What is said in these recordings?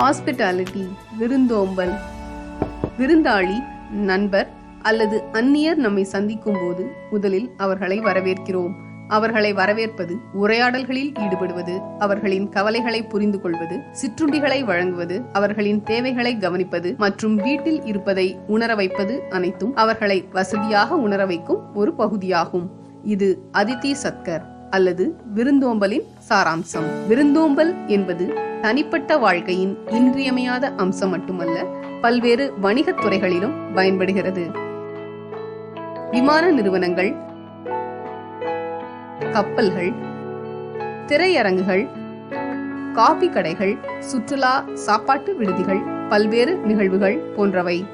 Hospitality விருந்தோம்பல் விருந்தாளி நண்பர் அல்லது அந்நியர் நம்மை சந்திக்கும் போது முதலில் அவர்களை வரவேற்கிறோம். அவர்களை வரவேற்பது உரையாடல்களில் ஈடுபடுவது அவர்களின் கவலைகளை புரிந்து கொள்வது சிற்றுண்டிகளை வழங்குவது அவர்களின் தேவைகளை கவனிப்பது மற்றும் வீட்டில் இருப்பதை உணர வைப்பது அனைத்தும் அவர்களை வசதியாக உணர வைக்கும் ஒரு பகுதியாகும். இது அதித்தி சத்கர் அல்லது விருந்தோம்பலின் சாராம்சம். விருந்தோம்பல் என்பது தனிப்பட்ட வாழ்க்கையின் இன்றியமையாத அம்சம் மட்டுமல்ல பல்வேறு வணிகத் துறைகளிலும் பயன்படுகிறது. விமான நிறுவனங்கள் கப்பல்கள் திரையரங்குகள் காபி கடைகள் சுற்றுலா சாப்பாட்டு விடுதிகள் பல்வேறு நிகழ்வுகள் போன்றவை.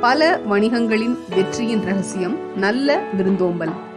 பல வணிகங்களின் வெற்றியின் ரகசியம் நல்ல விருந்தோம்பல்.